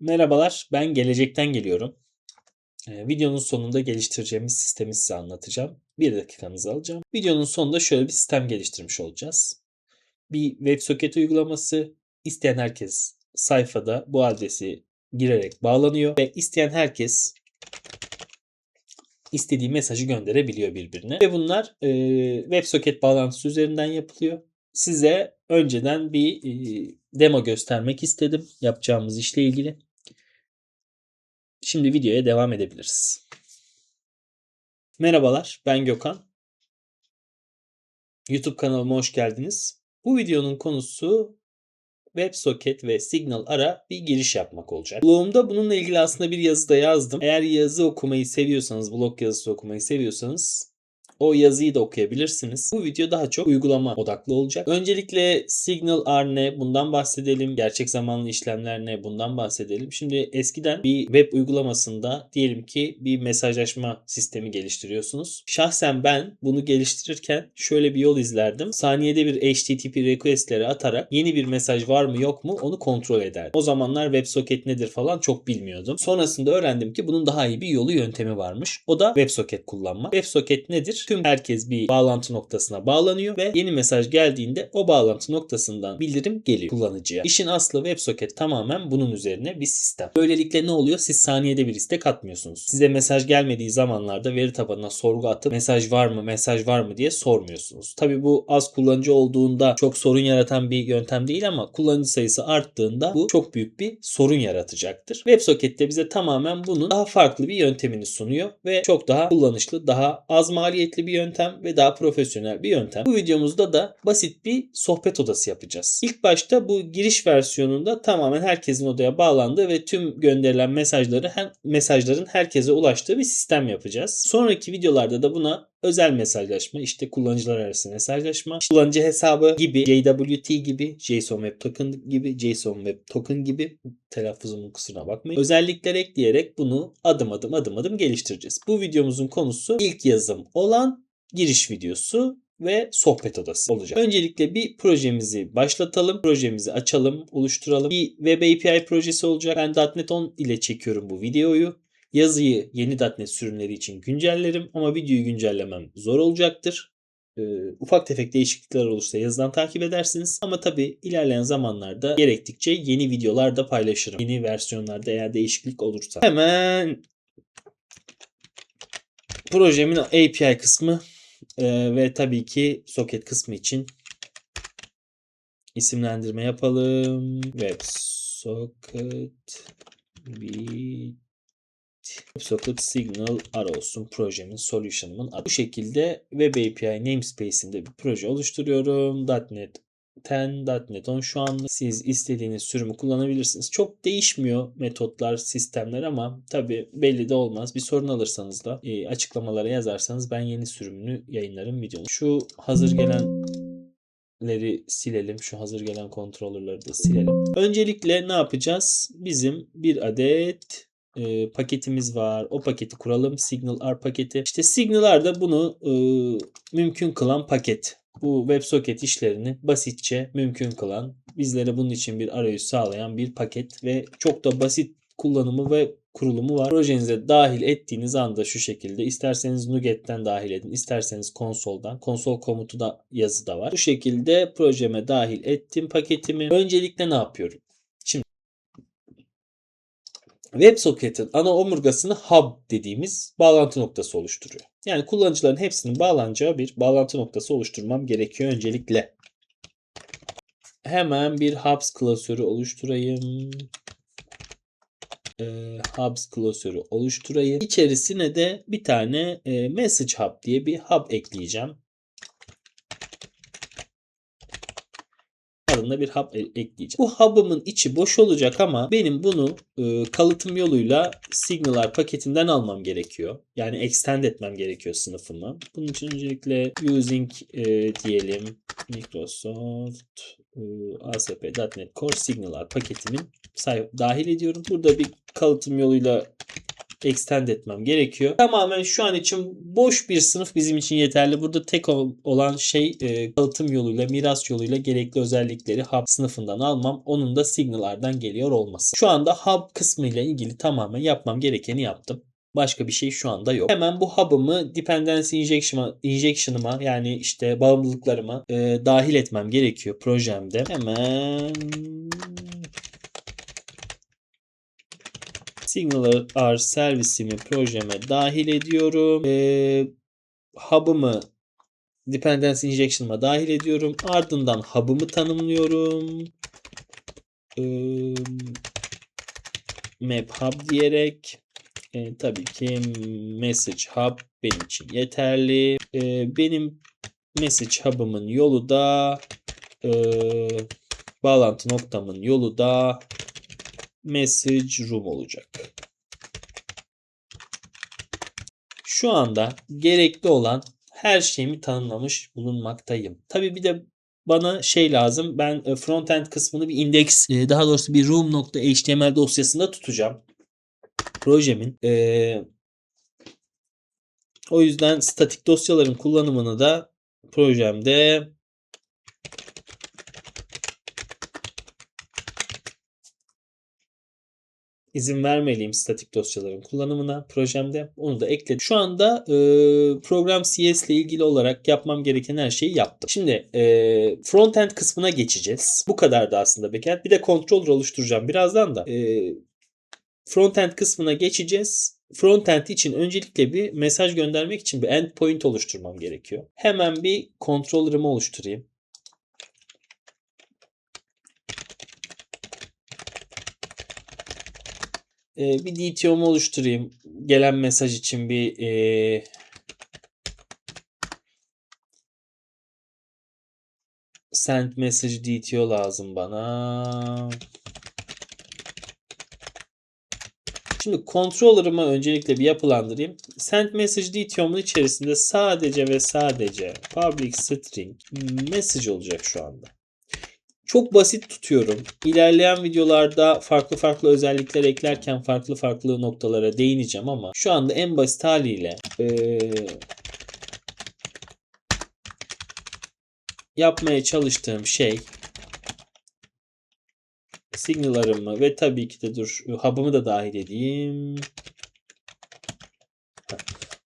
Merhabalar, ben gelecekten geliyorum. Ee, videonun sonunda geliştireceğimiz sistemi size anlatacağım. Bir dakikanızı alacağım. Videonun sonunda şöyle bir sistem geliştirmiş olacağız. Bir WebSocket uygulaması. İsteyen herkes sayfada bu adresi girerek bağlanıyor ve isteyen herkes istediği mesajı gönderebiliyor birbirine. Ve bunlar e, WebSocket bağlantısı üzerinden yapılıyor. Size önceden bir e, demo göstermek istedim yapacağımız işle ilgili. Şimdi videoya devam edebiliriz. Merhabalar, ben Gökhan. YouTube kanalıma hoş geldiniz. Bu videonun konusu WebSocket ve Signal ara bir giriş yapmak olacak. Blogumda bununla ilgili aslında bir yazı da yazdım. Eğer yazı okumayı seviyorsanız, blog yazısı okumayı seviyorsanız o yazıyı da okuyabilirsiniz. Bu video daha çok uygulama odaklı olacak. Öncelikle Signal R ne bundan bahsedelim. Gerçek zamanlı işlemler ne bundan bahsedelim. Şimdi eskiden bir web uygulamasında diyelim ki bir mesajlaşma sistemi geliştiriyorsunuz. Şahsen ben bunu geliştirirken şöyle bir yol izlerdim. Saniyede bir HTTP requestleri atarak yeni bir mesaj var mı yok mu onu kontrol ederdim. O zamanlar WebSocket nedir falan çok bilmiyordum. Sonrasında öğrendim ki bunun daha iyi bir yolu yöntemi varmış. O da WebSocket kullanmak. WebSocket nedir? Tüm herkes bir bağlantı noktasına bağlanıyor ve yeni mesaj geldiğinde o bağlantı noktasından bildirim geliyor kullanıcıya. İşin aslı WebSocket tamamen bunun üzerine bir sistem. Böylelikle ne oluyor? Siz saniyede bir istek atmıyorsunuz. Size mesaj gelmediği zamanlarda veri tabanına sorgu atıp mesaj var mı, mesaj var mı diye sormuyorsunuz. Tabi bu az kullanıcı olduğunda çok sorun yaratan bir yöntem değil ama kullanıcı sayısı arttığında bu çok büyük bir sorun yaratacaktır. WebSocket de bize tamamen bunun daha farklı bir yöntemini sunuyor ve çok daha kullanışlı, daha az maliyetli bir yöntem ve daha profesyonel bir yöntem. Bu videomuzda da basit bir sohbet odası yapacağız. İlk başta bu giriş versiyonunda tamamen herkesin odaya bağlandığı ve tüm gönderilen mesajları hem mesajların herkese ulaştığı bir sistem yapacağız. Sonraki videolarda da buna özel mesajlaşma, işte kullanıcılar arası mesajlaşma, kullanıcı hesabı gibi, JWT gibi, JSON Web Token gibi, JSON Web Token gibi telaffuzumun kusuruna bakmayın. Özellikler ekleyerek bunu adım adım adım adım geliştireceğiz. Bu videomuzun konusu ilk yazım olan giriş videosu ve sohbet odası olacak. Öncelikle bir projemizi başlatalım. Projemizi açalım, oluşturalım. Bir web API projesi olacak. Ben .NET 10 ile çekiyorum bu videoyu. Yazıyı yeni .NET sürümleri için güncellerim ama videoyu güncellemem zor olacaktır. Ee, ufak tefek değişiklikler olursa yazıdan takip edersiniz. Ama tabi ilerleyen zamanlarda gerektikçe yeni videolar da paylaşırım. Yeni versiyonlarda eğer değişiklik olursa. Hemen projemin API kısmı ee, ve tabii ki soket kısmı için isimlendirme yapalım. WebSocket bit WebSocket Signal R olsun projemin, solution'ımın adı. Bu şekilde Web API namespace'inde bir proje oluşturuyorum. .NET 10, .NET 10 şu an siz istediğiniz sürümü kullanabilirsiniz. Çok değişmiyor metotlar, sistemler ama tabi belli de olmaz. Bir sorun alırsanız da e, açıklamalara yazarsanız ben yeni sürümünü yayınlarım videonun. Şu hazır gelenleri silelim. Şu hazır gelen controller'ları da silelim. Öncelikle ne yapacağız? Bizim bir adet e, paketimiz var. O paketi kuralım. Signal R paketi. İşte Signal R da bunu e, mümkün kılan paket bu WebSocket işlerini basitçe mümkün kılan, bizlere bunun için bir arayüz sağlayan bir paket ve çok da basit kullanımı ve kurulumu var. Projenize dahil ettiğiniz anda şu şekilde isterseniz NuGet'ten dahil edin, isterseniz konsoldan. Konsol komutu da yazı da var. Bu şekilde projeme dahil ettim paketimi. Öncelikle ne yapıyorum? WebSocket'in ana omurgasını hub dediğimiz bağlantı noktası oluşturuyor. Yani kullanıcıların hepsinin bağlanacağı bir bağlantı noktası oluşturmam gerekiyor öncelikle. Hemen bir hubs klasörü oluşturayım. Ee, hubs klasörü oluşturayım. İçerisine de bir tane e, message hub diye bir hub ekleyeceğim. Adında bir hub e, ekleyeceğim. Bu hub'ımın içi boş olacak ama benim bunu e, kalıtım yoluyla Signalar paketinden almam gerekiyor. Yani extend etmem gerekiyor sınıfımı. Bunun için öncelikle using e, diyelim Microsoft ASP.NET Core Signalar paketimin dahil ediyorum. Burada bir kalıtım yoluyla extend etmem gerekiyor. Tamamen şu an için boş bir sınıf bizim için yeterli. Burada tek ol- olan şey e, kalıtım yoluyla, miras yoluyla gerekli özellikleri hub sınıfından almam. Onun da signal'lardan geliyor olması. Şu anda hub kısmı ile ilgili tamamen yapmam gerekeni yaptım. Başka bir şey şu anda yok. Hemen bu hub'ımı dependency injection'ıma yani işte bağımlılıklarıma e, dahil etmem gerekiyor projemde. Hemen Signal R servisimi projeme dahil ediyorum. E, hub'ımı dependency injection'ıma dahil ediyorum. Ardından hub'ımı tanımlıyorum. E, map hub diyerek e, tabii ki message hub benim için yeterli. E, benim message hub'ımın yolu da e, bağlantı noktamın yolu da message room olacak. Şu anda gerekli olan her şeyimi tanımlamış bulunmaktayım. Tabii bir de bana şey lazım. Ben e, frontend kısmını bir index e, daha doğrusu bir room.html dosyasında tutacağım. Projemin. E, o yüzden statik dosyaların kullanımını da projemde izin vermeliyim statik dosyaların kullanımına projemde. Onu da ekledim. Şu anda e, program CS ile ilgili olarak yapmam gereken her şeyi yaptım. Şimdi e, frontend kısmına geçeceğiz. Bu kadar da aslında backend. Bir de controller oluşturacağım birazdan da. E, frontend kısmına geçeceğiz. Frontend için öncelikle bir mesaj göndermek için bir endpoint oluşturmam gerekiyor. Hemen bir controller'ımı oluşturayım. Ee, bir DTO'mu oluşturayım. Gelen mesaj için bir ee, send message DTO lazım bana. Şimdi controller'ımı öncelikle bir yapılandırayım. Send message DTO'mun içerisinde sadece ve sadece public string message olacak şu anda. Çok basit tutuyorum. İlerleyen videolarda farklı farklı özellikler eklerken farklı farklı noktalara değineceğim ama şu anda en basit haliyle eee, yapmaya çalıştığım şey signal'larımı ve tabii ki de dur hub'ımı da dahil edeyim.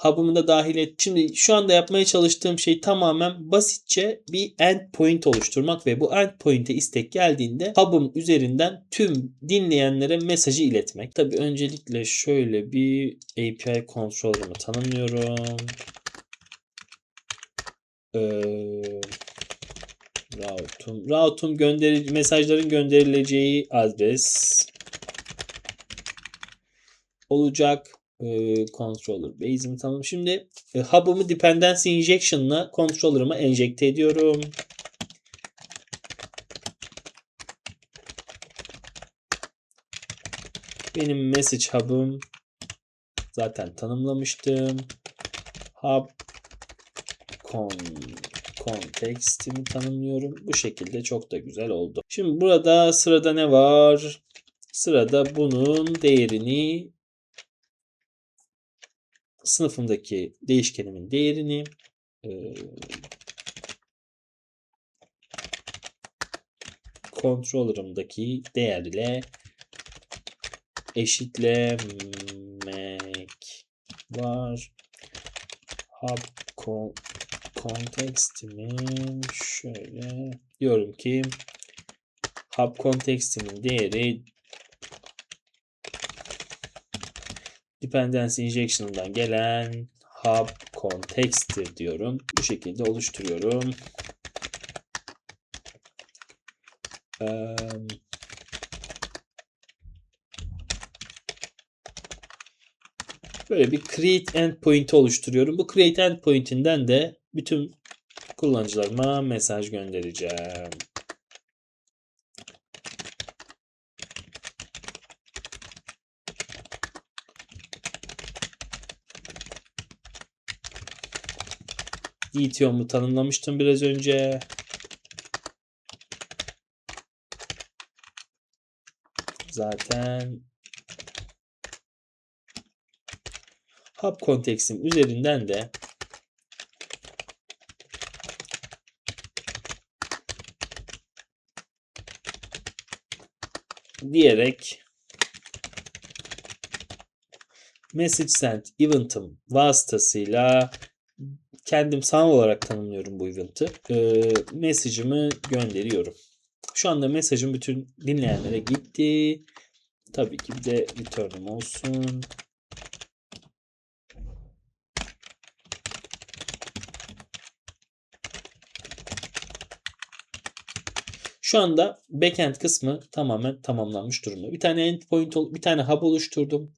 Hub'ımı da dahil et. Şimdi şu anda yapmaya çalıştığım şey tamamen basitçe bir endpoint oluşturmak ve bu endpoint'e istek geldiğinde hub'ım üzerinden tüm dinleyenlere mesajı iletmek. Tabii öncelikle şöyle bir API controller'ımı tanımlıyorum. Ee, route'um. Route'um gönderi mesajların gönderileceği adres olacak. Ee, controller base'imi tamam. Şimdi e, hub'ımı dependency injection'la controller'ıma enjekte ediyorum. Benim message hub'ım zaten tanımlamıştım. Hub con context'imi tanımlıyorum. Bu şekilde çok da güzel oldu. Şimdi burada sırada ne var? Sırada bunun değerini sınıfımdaki değişkenimin değerini e, controller'ımdaki değerle eşitlemek var. Hub con context'imin şöyle diyorum ki hub context'imin değeri dependency injection'dan gelen hub context'tir diyorum. Bu şekilde oluşturuyorum. Eee Böyle bir create endpoint oluşturuyorum. Bu create endpoint'inden de bütün kullanıcılarıma mesaj göndereceğim. DTO'mu tanımlamıştım biraz önce. Zaten hub konteksim üzerinden de diyerek message sent event'ım vasıtasıyla kendim sanal olarak tanımlıyorum bu event'ı. Ee, mesajımı gönderiyorum. Şu anda mesajım bütün dinleyenlere gitti. Tabii ki bir de return'um olsun. Şu anda backend kısmı tamamen tamamlanmış durumda. Bir tane endpoint, bir tane hub oluşturdum.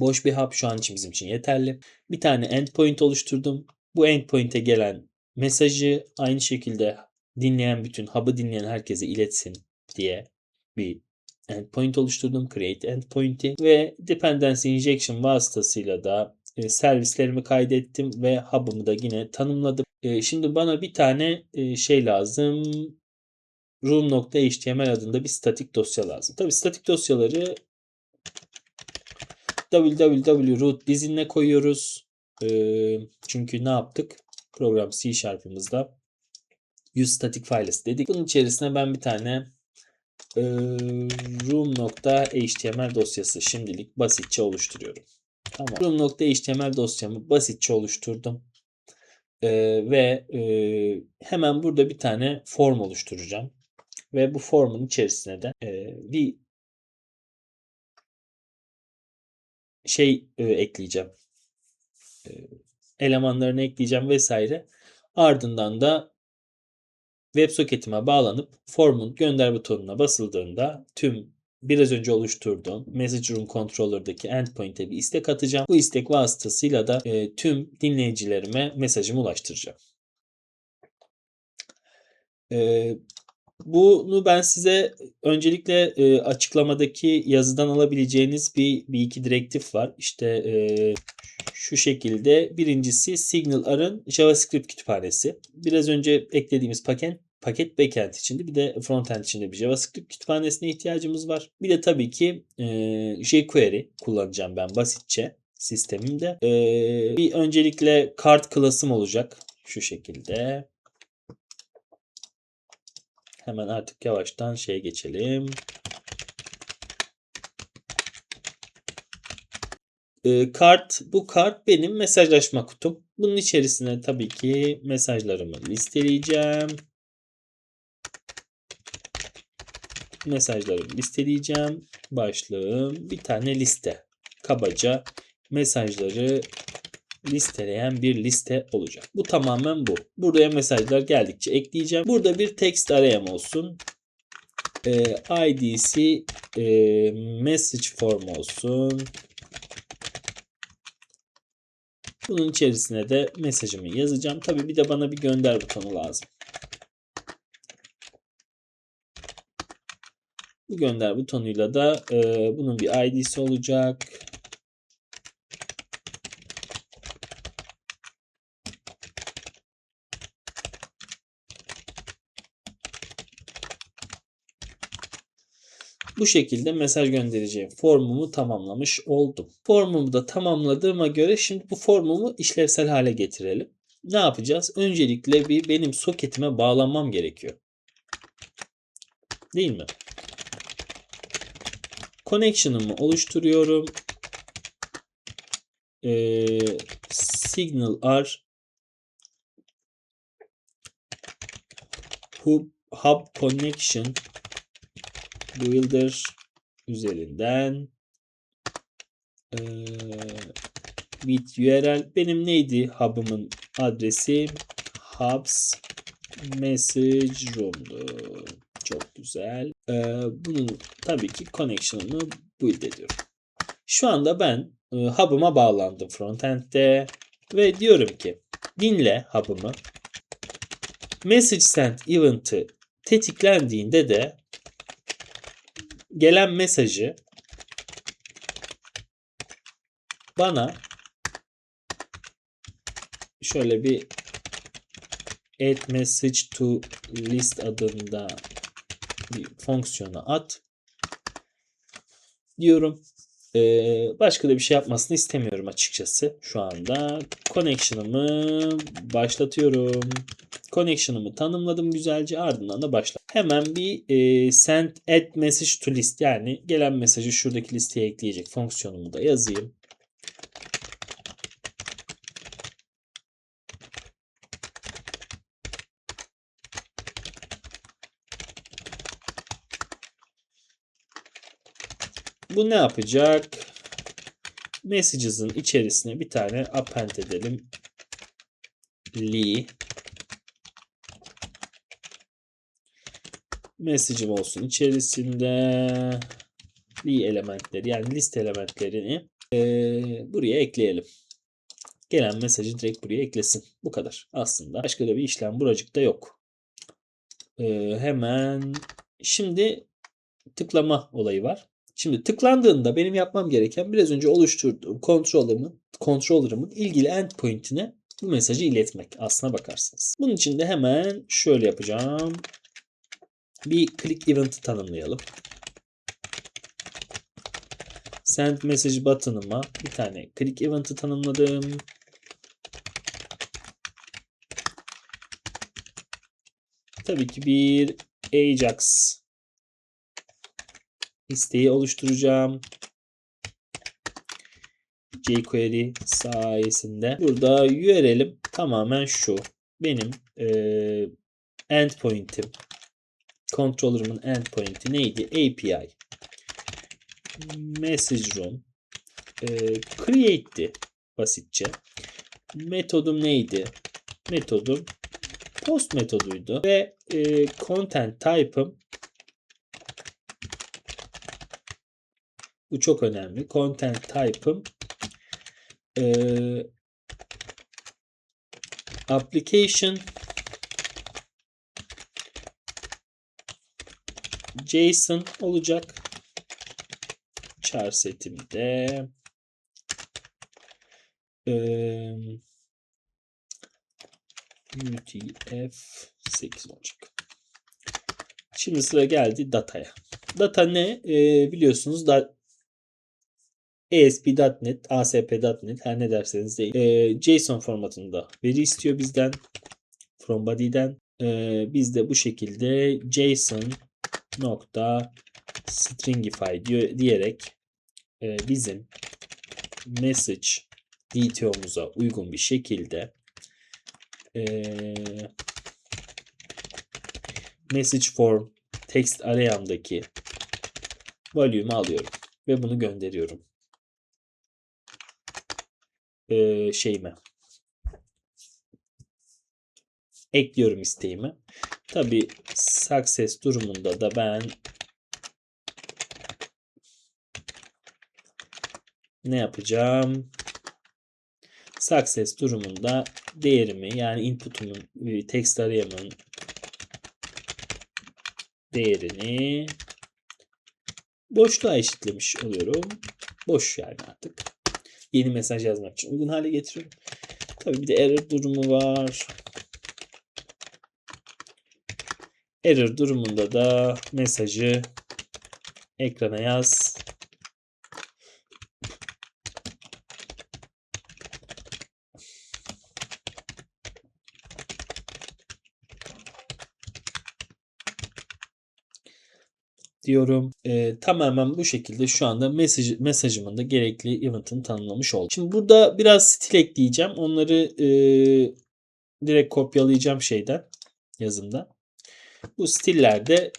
Boş bir hub şu an için bizim için yeterli. Bir tane endpoint oluşturdum. Bu endpoint'e gelen mesajı aynı şekilde dinleyen bütün hub'ı dinleyen herkese iletsin diye bir endpoint oluşturdum. Create endpoint'i ve dependency injection vasıtasıyla da e, servislerimi kaydettim ve hub'ımı da yine tanımladım. E, şimdi bana bir tane e, şey lazım. room.html adında bir statik dosya lazım. Tabi statik dosyaları www.root dizinine koyuyoruz. Ee, çünkü ne yaptık? Program C Sharp'ımızda use static files dedik. Bunun içerisine ben bir tane e, room.html dosyası şimdilik basitçe oluşturuyorum. Tamam. Room.html dosyamı basitçe oluşturdum. Ee, ve e, hemen burada bir tane form oluşturacağım. Ve bu formun içerisine de e, bir şey e, ekleyeceğim. E, elemanlarını ekleyeceğim vesaire. Ardından da WebSocket'ime bağlanıp formun gönder butonuna basıldığında tüm biraz önce oluşturduğum Message Room Controller'daki endpoint'e bir istek atacağım. Bu istek vasıtasıyla da e, tüm dinleyicilerime mesajımı ulaştıracağım. E, bunu ben size öncelikle e, açıklamadaki yazıdan alabileceğiniz bir, bir iki direktif var. İşte e, şu şekilde birincisi SignalR'ın JavaScript kütüphanesi. Biraz önce eklediğimiz paket paket backend içinde bir de frontend içinde bir JavaScript kütüphanesine ihtiyacımız var. Bir de tabii ki e, jQuery kullanacağım ben basitçe sistemimde. E, bir öncelikle kart klasım olacak şu şekilde. Hemen artık yavaştan şeye geçelim. Ee, kart bu kart benim mesajlaşma kutum. Bunun içerisine tabii ki mesajlarımı listeleyeceğim. Mesajlarımı listeleyeceğim. Başlığım bir tane liste. Kabaca mesajları listeleyen bir liste olacak. Bu tamamen bu. Buraya mesajlar geldikçe ekleyeceğim. Burada bir text arayam olsun. Ee, IDC e, message form olsun. Bunun içerisine de mesajımı yazacağım. Tabi bir de bana bir gönder butonu lazım. Bu gönder butonuyla da e, bunun bir ID'si olacak. Bu şekilde mesaj göndereceğim formumu tamamlamış oldum. Formumu da tamamladığıma göre şimdi bu formumu işlevsel hale getirelim. Ne yapacağız? Öncelikle bir benim soketime bağlanmam gerekiyor. Değil mi? Connection'ımı oluşturuyorum. Ee, Signal R Hub, Hub Connection Builder üzerinden e, bit URL benim neydi hub'ımın adresi hubs message room'du. Çok güzel. E, bunun tabii ki connection'ını build ediyorum. Şu anda ben e, hub'ıma bağlandım frontend'de ve diyorum ki dinle hub'ımı. Message send event'ı tetiklendiğinde de gelen mesajı bana şöyle bir add message to list adında bir fonksiyona at diyorum. Ee, başka da bir şey yapmasını istemiyorum açıkçası şu anda. Connection'ımı başlatıyorum. Connection'ımı tanımladım güzelce ardından da başla. Hemen bir e, send add message to list yani gelen mesajı şuradaki listeye ekleyecek fonksiyonumu da yazayım. Bu ne yapacak? Messages'ın içerisine bir tane append edelim. Lee. Message'im olsun içerisinde. Lee elementleri yani liste elementlerini eee, buraya ekleyelim. Gelen mesajı direkt buraya eklesin. Bu kadar aslında. Başka da bir işlem buracıkta yok. Eee, hemen şimdi tıklama olayı var. Şimdi tıklandığında benim yapmam gereken biraz önce oluşturduğum controller'ımın, controller'ımın ilgili endpoint'ine bu mesajı iletmek aslına bakarsınız. Bunun için de hemen şöyle yapacağım. Bir click event'ı tanımlayalım. Send message button'ıma bir tane click event'ı tanımladım. Tabii ki bir Ajax isteği oluşturacağım. jQuery sayesinde. Burada URL'im tamamen şu. Benim e, endpoint'im controller'ımın endpoint'i neydi? API message room e, create'ti basitçe. Metodum neydi? Metodum post metoduydu ve e, content type'ım Bu çok önemli. Content type'ım e, application JSON olacak. Char setimde e, UTF-8 olacak. Şimdi sıra geldi dataya. Data ne? E, biliyorsunuz da ASP.NET, ASP.NET her ne derseniz deyin. E, JSON formatında veri istiyor bizden. From body'den. E, biz de bu şekilde JSON nokta stringify diyor, diyerek e, bizim message DTO'muza uygun bir şekilde e, message form text aray'ımdaki value'umu alıyorum ve bunu gönderiyorum e, şeyime ekliyorum isteğimi. Tabi success durumunda da ben ne yapacağım? Success durumunda değerimi yani input'umun text arayamın değerini boşluğa eşitlemiş oluyorum. Boş yani artık. Yeni mesaj yazmak için uygun hale getiriyorum. Tabii bir de error durumu var. Error durumunda da mesajı ekrana yaz. diyorum. E, tamamen bu şekilde şu anda mesaj, mesajımın da gerekli event'ını tanımlamış oldum. Şimdi burada biraz stil ekleyeceğim. Onları e, direkt kopyalayacağım şeyden yazımda. Bu stillerde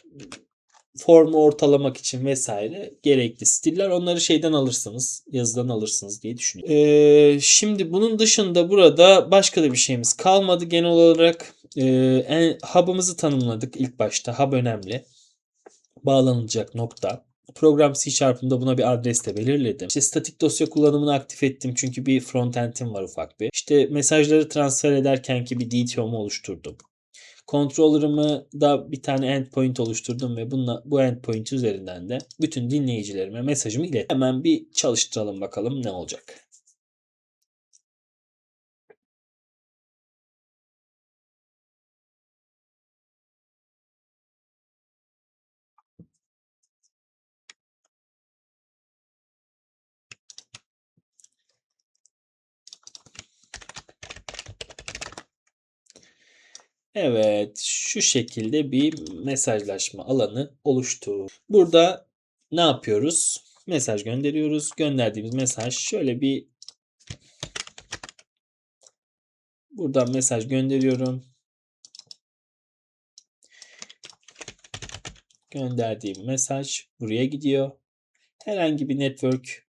formu ortalamak için vesaire gerekli stiller. Onları şeyden alırsınız, yazıdan alırsınız diye düşünüyorum. Ee, şimdi bunun dışında burada başka da bir şeyimiz kalmadı. Genel olarak e, hub'ımızı tanımladık ilk başta. Hub önemli bağlanılacak nokta. Program C Sharp'ında buna bir adres de belirledim. İşte statik dosya kullanımını aktif ettim çünkü bir frontend'im var ufak bir. İşte mesajları transfer ederken ki bir DTO'mu oluşturdum. Controller'ımı da bir tane endpoint oluşturdum ve bununla, bu endpoint üzerinden de bütün dinleyicilerime mesajımı ilet. Hemen bir çalıştıralım bakalım ne olacak. Evet, şu şekilde bir mesajlaşma alanı oluştu. Burada ne yapıyoruz? Mesaj gönderiyoruz. Gönderdiğimiz mesaj şöyle bir buradan mesaj gönderiyorum. Gönderdiğim mesaj buraya gidiyor. Herhangi bir network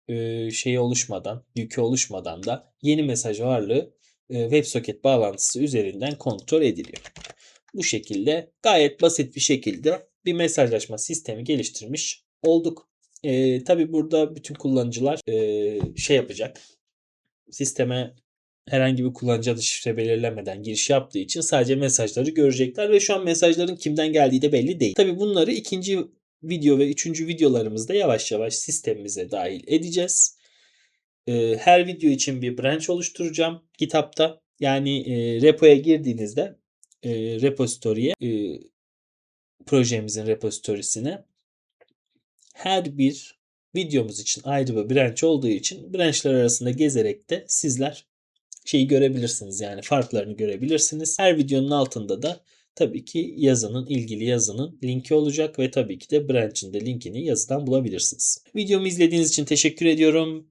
şeyi oluşmadan, yükü oluşmadan da yeni mesaj varlığı WebSocket bağlantısı üzerinden kontrol ediliyor. Bu şekilde gayet basit bir şekilde bir mesajlaşma sistemi geliştirmiş olduk. E, Tabi burada bütün kullanıcılar e, şey yapacak. Sisteme herhangi bir kullanıcı adı şifre belirlemeden giriş yaptığı için sadece mesajları görecekler ve şu an mesajların kimden geldiği de belli değil. Tabi bunları ikinci video ve üçüncü videolarımızda yavaş yavaş sistemimize dahil edeceğiz. Ee, Her video için bir branch oluşturacağım GitHub'ta. Yani e, repoya girdiğinizde e, repository'e e, projemizin repository'sine her bir videomuz için ayrı bir branch olduğu için branchlar arasında gezerek de sizler şeyi görebilirsiniz yani farklarını görebilirsiniz. Her videonun altında da tabii ki yazının ilgili yazının linki olacak ve tabii ki de branch'ın da linkini yazıdan bulabilirsiniz. Videomu izlediğiniz için teşekkür ediyorum.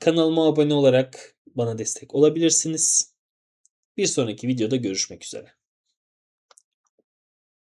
Kanalıma abone olarak bana destek olabilirsiniz. Bir sonraki videoda görüşmek üzere.